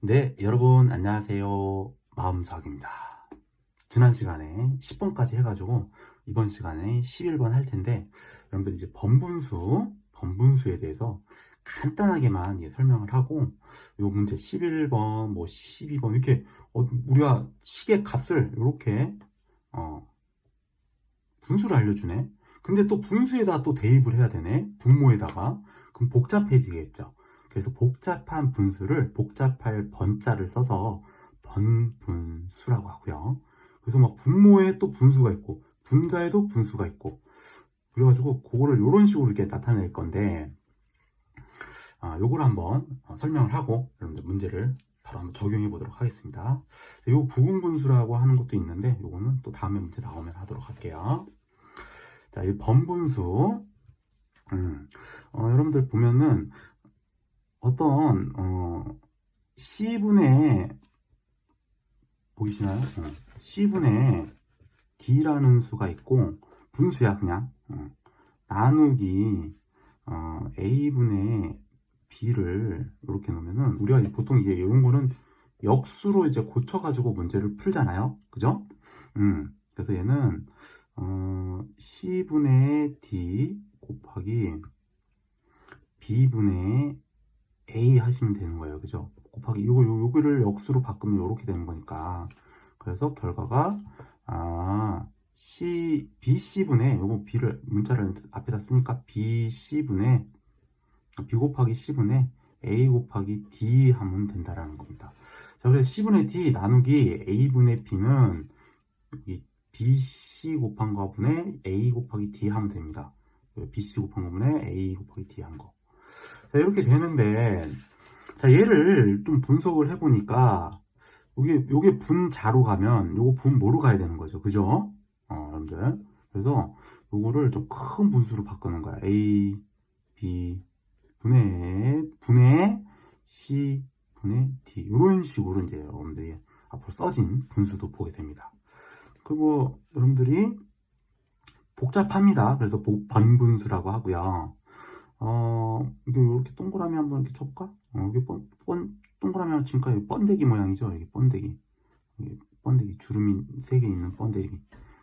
네, 여러분 안녕하세요. 마음수학입니다. 지난 시간에 10번까지 해가지고 이번 시간에 11번 할 텐데 여러분들 이제 번분수, 번분수에 대해서 간단하게만 이제 설명을 하고 요 문제 11번, 뭐 12번 이렇게 어, 우리가 식의 값을 이렇게 어, 분수를 알려주네. 근데 또 분수에다 또 대입을 해야 되네. 분모에다가. 그럼 복잡해지겠죠. 그래서 복잡한 분수를 복잡할 번자를 써서 번분수라고 하고요. 그래서 막 분모에 또 분수가 있고 분자에도 분수가 있고 그래가지고 그거를 이런 식으로 이렇게 나타낼 건데 아, 요걸 한번 어, 설명을 하고 여러분들 문제를 바로 한번 적용해 보도록 하겠습니다. 요 부분 분수라고 하는 것도 있는데 요거는 또 다음에 문제 나오면 하도록 할게요. 자, 이 번분수 음, 어, 여러분들 보면은 어떤 어, C분의 보이시나요? 어, C분의 D라는 수가 있고 분수야 그냥 어, 나누기 어, A분의 B를 이렇게 놓으면은 우리가 보통 이게 이런 거는 역수로 이제 고쳐가지고 문제를 풀잖아요, 그죠? 음, 그래서 얘는 어, C분의 D 곱하기 B분의 A 하시면 되는 거예요. 그죠? 곱하기 요, 요거를 역수로 바꾸면 이렇게 되는 거니까. 그래서 결과가 아 C BC분의 요거 B를 문자를 앞에다 쓰니까 BC분의 B 곱하기 C분의 A 곱하기 D 하면 된다라는 겁니다. 자, 그래서 C분의 D 나누기 A분의 B는 여기 BC 곱한 거분의 A 곱하기 D 하면 됩니다. BC 곱한 거분의 A 곱하기 D 한 거. 자, 이렇게 되는데, 자, 얘를 좀 분석을 해보니까, 요게, 요게 분자로 가면, 요거 분모로 가야 되는 거죠. 그죠? 어, 여러분들. 그래서, 요거를 좀 큰 분수로 바꾸는 거야. A, B, 분의, 분의, C, 분의 D. 이런 식으로 이제 여러분들이 앞으로 써진 분수도 보게 됩니다. 그리고 여러분들이 복잡합니다. 그래서 복- 번분수라고 하고요. 어, 이렇게 동그라미 한번 이렇게 쳐볼까? 어, 여기 번, 번, 동그라미 하면 지금까지 번데기 모양이죠? 여기 번데기. 여기 번데기, 주름이 세 개 있는 번데기.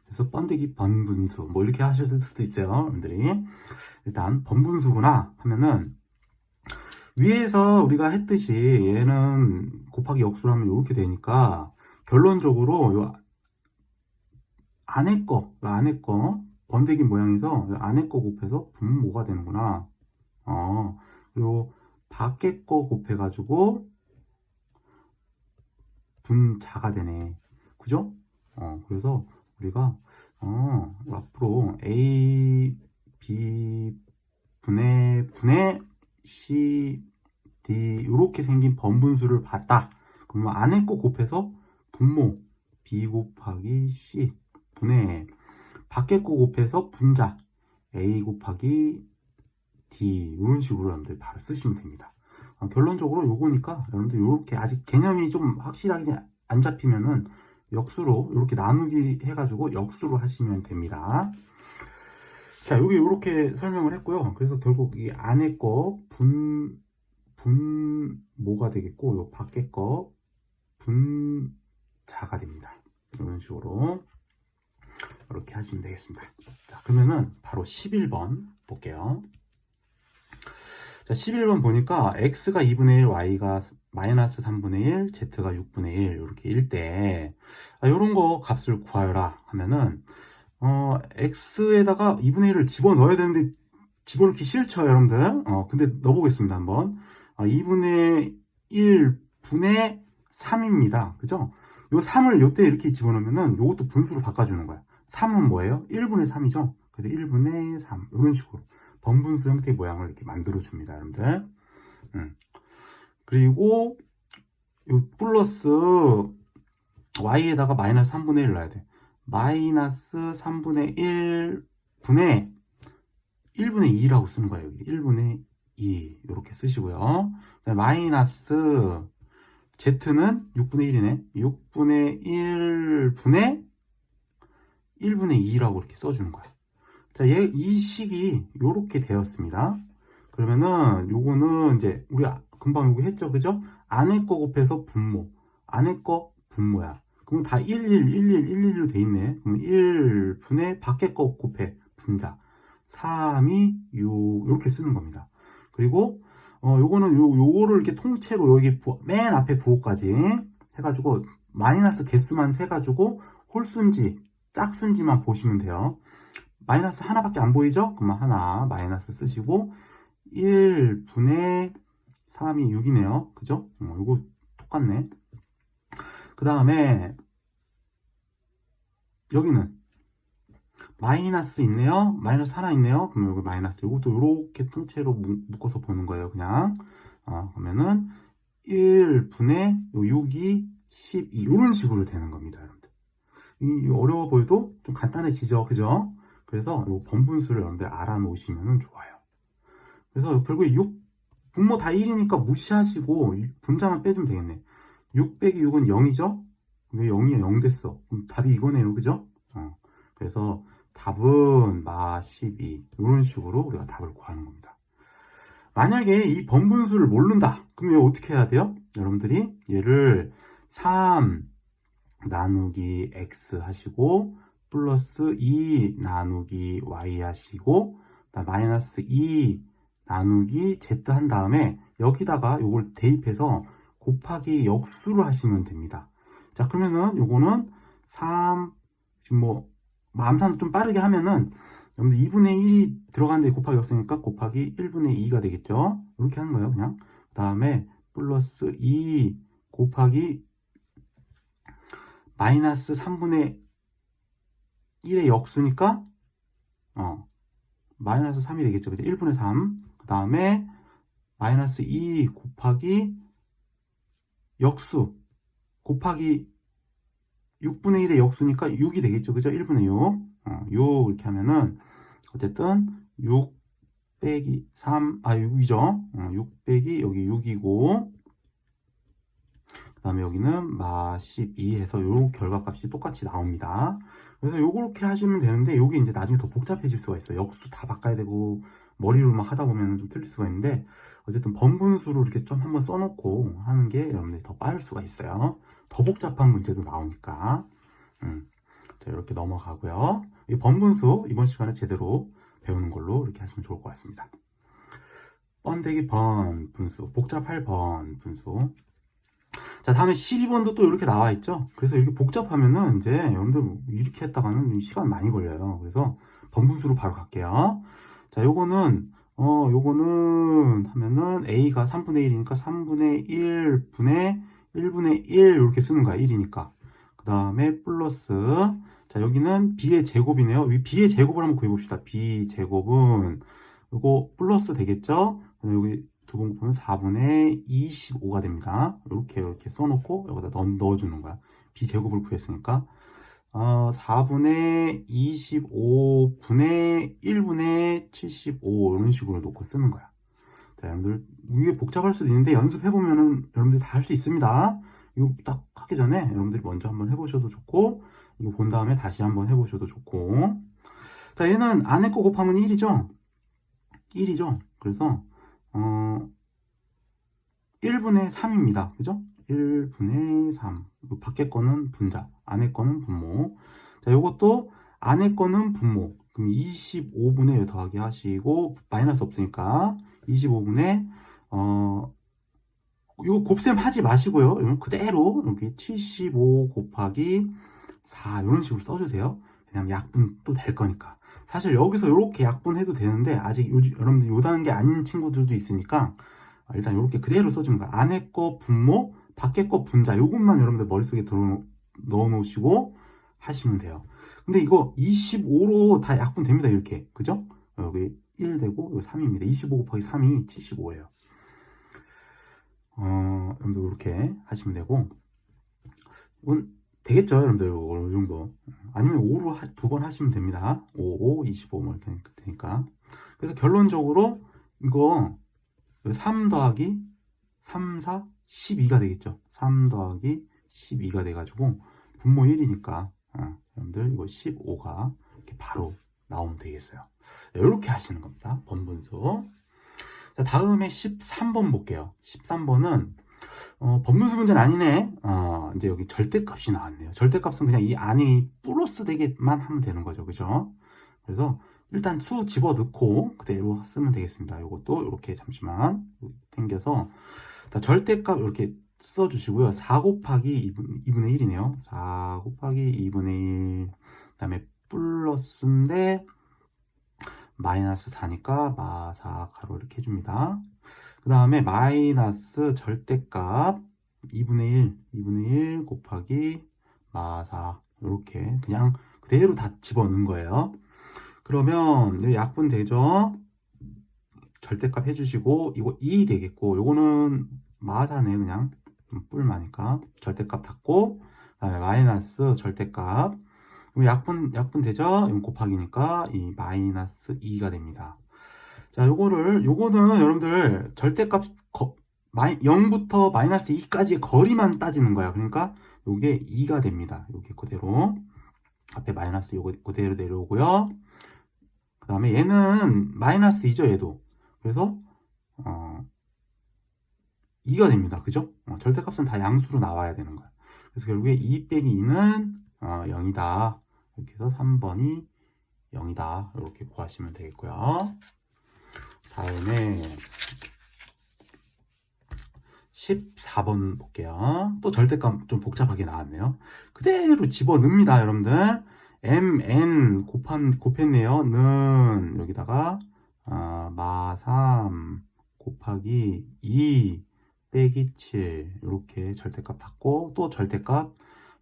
그래서 번데기 번분수. 뭐 이렇게 하셨을 수도 있어요, 여러분들이. 일단, 번분수구나 하면은, 위에서 우리가 했듯이 얘는 곱하기 역수로 하면 이렇게 되니까, 결론적으로 요 안에 거, 요 안에 거, 번데기 모양에서 요 안에 거 곱해서 분모가 되는구나. 어, 그리고 밖에 거 곱해가지고 분자가 되네. 그죠? 어, 그래서 우리가, 어, 앞으로 A, B, 분의, 분의 C, D, 이렇게 생긴 번분수를 봤다. 그러면 안에 거 곱해서 분모, B 곱하기 C, 분의, 밖에 거 곱해서 분자, A 곱하기 이런 식으로 여러분들 바로 쓰시면 됩니다. 어, 결론적으로 요거니까 여러분들 이렇게 아직 개념이 좀 확실하게 안 잡히면은 역수로 이렇게 나누기 해가지고 역수로 하시면 됩니다. 자 여기 이렇게 설명을 했고요. 그래서 결국 이 안에 거 분, 분모가 되겠고 요 밖에 거 분자가 됩니다. 이런 식으로 이렇게 하시면 되겠습니다. 자, 그러면은 바로 11번 볼게요. 자, 11번 보니까 x가 2분의 1, y가 마이너스 3분의 1, z가 6분의 1 이렇게 일때 이런 거 값을 구하여라 하면은 어, x에다가 2분의 1을 집어넣어야 되는데 집어넣기 싫죠, 여러분들. 어, 근데 넣어보겠습니다, 한번. 아, 2분의 1분의 3입니다. 그죠? 요 3을 요때 이렇게 집어넣으면은 요것도 분수로 바꿔주는 거야. 3은 뭐예요? 1분의 3이죠? 그래서 1분의 3. 이런 식으로. 번분수 형태의 모양을 이렇게 만들어 줍니다, 여러분들. 음. 그리고, 요 플러스 y에다가 마이너스 3분의 1 넣어야 돼. 마이너스 3분의 1분의 1분의 2라고 쓰는 거예요, 여기. 1분의 2. 이렇게 쓰시고요. 마이너스 z는 6분의 1이네. 6분의 1분의 1분의 2라고 이렇게 써주는 거야. 자, 얘, 이 식이 요렇게 되었습니다. 그러면은, 요거는 이제, 우리 금방 요거 했죠, 그죠? 안에 거 곱해서 분모. 안에 거 분모야. 그럼 다 11, 11, 11로 돼 있네. 그럼 1분의 밖에 거 곱해. 분자. 3이 6. 이렇게 쓰는 겁니다. 그리고, 어, 요거는 요, 요거를 이렇게 통째로 여기 부- 맨 앞에 부호까지 해 가지고 마이너스 개수만 세 가지고 홀수인지 짝수인지만 보시면 돼요. 마이너스 하나밖에 안 보이죠? 그러면 하나 마이너스 쓰시고 1분의 3이 6이네요. 그죠? 어, 이거 똑같네. 그 다음에 여기는 마이너스 있네요. 마이너스 하나 있네요. 그러면 여기 마이너스 이것도 이렇게 통째로 묶- 묶어서 보는 거예요. 그냥 어, 그러면은 1분의 6이 12 이런 식으로 되는 겁니다. 여러분들. 이 어려워 보여도 좀 간단해지죠. 그죠? 그래서 이 번분수를 여러분들 알아놓으시면 좋아요. 그래서 결국에 6 분모 다 1이니까 무시하시고 분자만 빼주면 되겠네. 6 빼기 6은 0이죠? 왜 0이야? 0 됐어. 그럼 답이 이거네요. 그죠? 어. 그래서 답은 마 12. 이런 식으로 우리가 답을 구하는 겁니다. 만약에 이 번분수를 모른다. 그럼 이거 어떻게 해야 돼요? 여러분들이 얘를 3 나누기 x 하시고 플러스 2 나누기 y 하시고 그다음 마이너스 2 나누기 z 한 다음에 여기다가 요걸 대입해서 곱하기 역수를 하시면 됩니다. 자 그러면은 요거는 3 지금 뭐 암산도 좀 빠르게 하면은 여러분들 2분의 1이 들어가는데 곱하기 역수니까 곱하기 1분의 2가 되겠죠. 이렇게 하는 거예요 그냥 그 다음에 플러스 2 곱하기 마이너스 3분의 1의 역수니까 어 마이너스 3이 되겠죠. 그죠? 1분의 3. 그 다음에 마이너스 2 곱하기 역수 곱하기 6분의 1의 역수니까 6이 되겠죠. 그죠? 1분의 6. 어, 6 이렇게 하면은 어쨌든 6 빼기 3, 아 6이죠. 어, 6 빼기 여기 6이고 그 다음에 여기는 마 12 해서 요 결과값이 똑같이 나옵니다. 그래서 요렇게 하시면 되는데 요게 이제 나중에 더 복잡해질 수가 있어요. 역수 다 바꿔야 되고 머리로 막 하다 보면 좀 틀릴 수가 있는데 어쨌든 번분수로 이렇게 좀 한번 써놓고 하는 게 여러분들이 더 빠를 수가 있어요. 더 복잡한 문제도 나오니까 음. 자, 이렇게 넘어가고요. 이 번분수 이번 시간에 제대로 배우는 걸로 이렇게 하시면 좋을 것 같습니다. 번데기 번 분수, 복잡할 번 분수. 자, 다음에 12번도 또 이렇게 나와 있죠. 그래서 이렇게 복잡하면은 이제 여러분들 이렇게 했다가는 시간 많이 걸려요. 그래서 번분수로 바로 갈게요. 자, 요거는 어, 요거는 하면은 a가 3분의 1이니까 3분의 1분의 1분의 1 이렇게 쓰는 거야. 1이니까. 그 다음에 플러스 자, 여기는 b의 제곱이네요. 이 b의 제곱을 한번 구해 봅시다. b 제곱은 요거 플러스 되겠죠? 여기 두번 보면 4분의 25가 됩니다. 이렇게 이렇게 써놓고 여기다 넣, 넣어주는 거야. b 제곱을 구했으니까 어, 4분의 25 분의 1분의 75 이런 식으로 놓고 쓰는 거야. 자, 여러분들 이게 복잡할 수도 있는데 연습해 보면은 여러분들 다 할 수 있습니다. 이거 딱 하기 전에 여러분들이 먼저 한번 해보셔도 좋고 이거 본 다음에 다시 한번 해보셔도 좋고 자 얘는 안에 거 곱하면 1이죠 1이죠 그래서 어 1분의 3입니다 그죠 1분의 3 이거 밖에 거는 분자 안에 거는 분모 자 요것도 안에 거는 분모 그럼 25분의 더하기 하시고 마이너스 없으니까 25분의 어 이거 곱셈 하지 마시고요. 그대로 여기 75 곱하기 4 이런 식으로 써주세요. 왜냐면 약분 또 될 거니까. 사실 여기서 이렇게 약분해도 되는데 아직 요, 여러분들 요 단계 아닌 친구들도 있으니까 일단 이렇게 그대로 써주는 거야. 안에 거 분모, 밖에 거 분자 요것만 여러분들 머릿속에 넣어 놓으시고 하시면 돼요. 근데 이거 25로 다 약분됩니다. 이렇게. 그죠? 여기 1 되고 이거 3입니다. 25 곱하기 3이 75예요. 어, 여러분들 이렇게 하시면 되고 이건 되겠죠 여러분들. 이 정도. 아니면 5로 두 번 하시면 됩니다. 5, 5, 25 뭐 이렇게 되니까. 그래서 결론적으로 이거 3 더하기 3, 4, 12가 되겠죠. 3 더하기 12가 돼가지고 분모 1이니까 어, 여러분들 이거 15가 이렇게 바로 나오면 되겠어요. 이렇게 하시는 겁니다. 번분수. 자, 다음에 13번 볼게요. 13번은 어, 법문수 문제는 아니네. 어, 이제 여기 절대값이 나왔네요. 절대값은 그냥 이 안에 플러스 되게만 하면 되는 거죠. 그죠? 그래서 일단 수 집어 넣고 그대로 쓰면 되겠습니다. 이것도 이렇게 잠시만 당겨서 자, 절대값 이렇게 써주시고요. 4 곱하기 2분, 2분의 1이네요. 4 곱하기 2분의 1. 그 다음에 플러스인데 마이너스 4니까 마 4 가로 이렇게 해줍니다. 그 다음에 마이너스 절대값 2분의 1, 2분의 1 곱하기 마4 이렇게 그냥 그대로 다 집어넣은 거예요. 그러면 약분 되죠? 절대값 해주시고 이거 2 되겠고 요거는 마사네 그냥 좀 뿔마니까 절대값 닫고 그다음에 마이너스 절대값 그럼 약분 약분 되죠? 이거 곱하기니까 이 마이너스 2가 됩니다. 자, 요거를 요거는 여러분들 절대값 거, 마이, 0부터 마이너스 2까지의 거리만 따지는 거야. 그러니까 요게 2가 됩니다. 요게 그대로 앞에 마이너스 요거 그대로 내려오고요. 그 다음에 얘는 마이너스 2죠, 얘도. 그래서 어, 2가 됩니다. 그죠? 어, 절대값은 다 양수로 나와야 되는 거야. 그래서 결국에 2 빼기 2는 어, 0이다. 이렇게 해서 3번이 0이다. 이렇게 구하시면 되겠고요. 다음에 14번 볼게요. 또 절대값 좀 복잡하게 나왔네요. 그대로 집어넣습니다, 여러분들. mn 곱한, 곱했네요. 는 여기다가 아, 마3 곱하기 2 빼기 7 이렇게 절대값 받고 또 절대값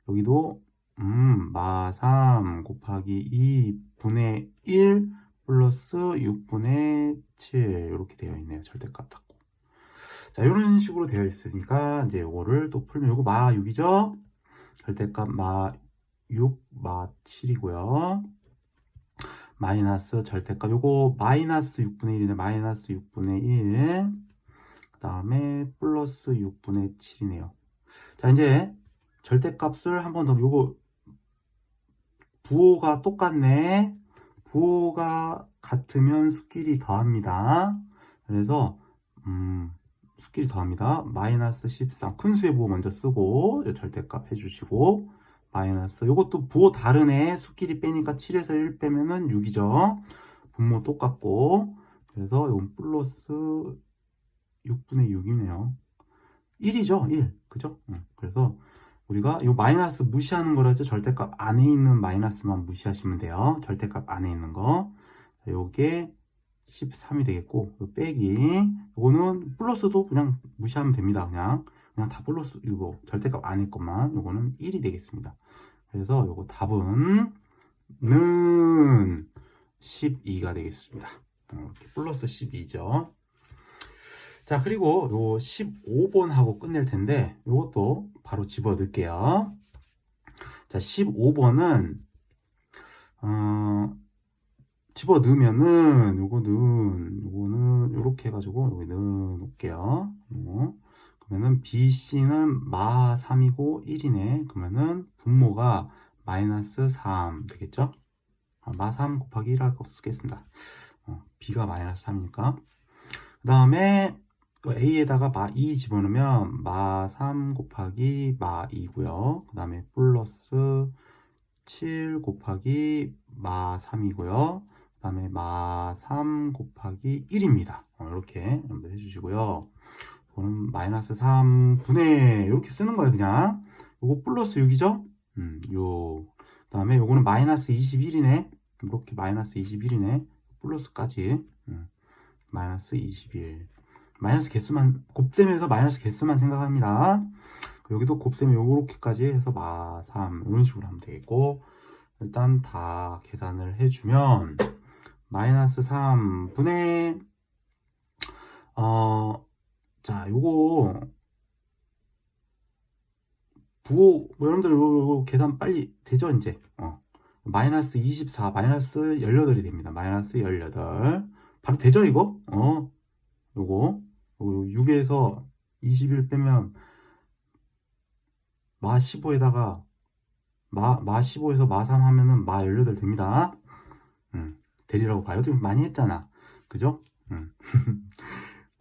여기도 음, 마3 곱하기 2분의 1 플러스 6분의 7 이렇게 되어 있네요. 절대값 닫고. 자, 이런 식으로 되어 있으니까 이제 이거를 또 풀면 이거 마 6이죠? 절대값 마 6, 마 7이고요. 마이너스 절대값 요거 마이너스 6분의 1이네. 마이너스 6분의 1. 그 다음에 플러스 6분의 7이네요. 자, 이제 절대값을 한 번 더 요거 부호가 똑같네. 부호가 같으면 수끼리 더합니다. 그래서 음, 수끼리 더합니다. 마이너스 13. 큰 수의 부호 먼저 쓰고 절대값 해주시고 마이너스 이것도 부호 다르네. 수끼리 빼니까 7에서 1 빼면은 6이죠. 분모 똑같고 그래서 이건 플러스 6분의 6이네요. 1이죠. 1. 그죠? 응. 그래서 우리가 이 마이너스 무시하는 거라죠. 절대값 안에 있는 마이너스만 무시하시면 돼요. 절대값 안에 있는 거. 요게 13이 되겠고, 요 빼기. 요거는 플러스도 그냥 무시하면 됩니다. 그냥. 그냥 다 플러스, 이거 절대값 안에 것만. 요거는 1이 되겠습니다. 그래서 요거 답은 는 12가 되겠습니다. 어, 이렇게 플러스 12죠. 자, 그리고 요 15번 하고 끝낼 텐데, 요것도 바로 집어 넣을게요. 자, 15번은, 어, 집어 넣으면은, 요거는, 요거는, 요렇게 해가지고, 여기 넣어 놓을게요. 어, 그러면은, BC는 마 3이고 1이네. 그러면은, 분모가 마이너스 3 되겠죠? 아, 마3 곱하기 1 할 거 쓰겠습니다. 어, B가 마이너스 3이니까. 그 다음에, A에다가 마 2 집어넣으면 마 3 곱하기 마 2고요. 그 다음에 플러스 7 곱하기 마 3이고요. 그 다음에 마 3 곱하기 1입니다. 어, 이렇게 여러분들 해주시고요. 이거는 마이너스 3분의 이렇게 쓰는 거예요. 그냥 이거 플러스 6이죠? 음, 요. 그 다음에 요거는 마이너스 21이네. 이렇게 마이너스 21이네. 플러스까지. 음, 마이너스 21. 마이너스 개수만 곱셈에서 마이너스 개수만 생각합니다. 여기도 곱셈 요렇게까지 해서 마 3 이런 식으로 하면 되겠고 일단 다 계산을 해주면 마이너스 3분의 어자 요거 부호 뭐 여러분들 요거 계산 빨리 되죠 이제? 어. 마이너스 24 마이너스 18이 됩니다. 마이너스 18 바로 되죠 이거? 어 요거 6에서 21 빼면 마 15에다가 마, 마 15에서 마 3 하면은 마 18 됩니다. 음, 되리라고 봐요. 좀 많이 했잖아. 그죠? 음.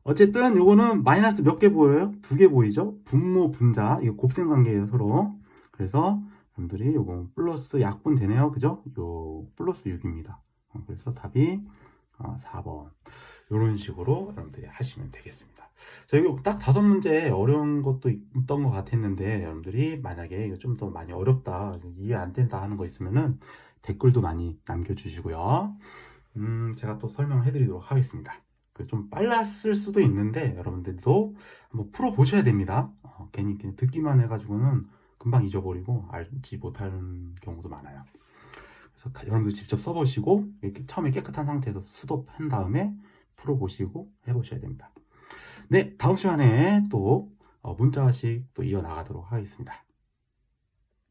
어쨌든 요거는 마이너스 몇 개 보여요? 두 개 보이죠? 분모, 분자. 이거 곱셈 관계예요, 서로. 그래서 여러분들이 요거 플러스 약분 되네요. 그죠? 요 플러스 6입니다. 그래서 답이 어, 4번. 이런 식으로 여러분들이 하시면 되겠습니다. 자, 여기 딱 다섯 문제 어려운 것도 있던 것 같았는데, 여러분들이 만약에 이거 좀 더 많이 어렵다, 이해 안 된다 하는 거 있으면은 댓글도 많이 남겨주시고요. 음, 제가 또 설명을 해드리도록 하겠습니다. 그좀 빨랐을 수도 있는데, 여러분들도 한번 풀어보셔야 됩니다. 어, 괜히 그냥 듣기만 해가지고는 금방 잊어버리고 알지 못하는 경우도 많아요. 그래서 다 여러분들 직접 써보시고, 이렇게 처음에 깨끗한 상태에서 수도한 다음에 풀어보시고 해보셔야 됩니다. 네, 다음 시간에 또 어, 문자식 또 이어나가도록 하겠습니다.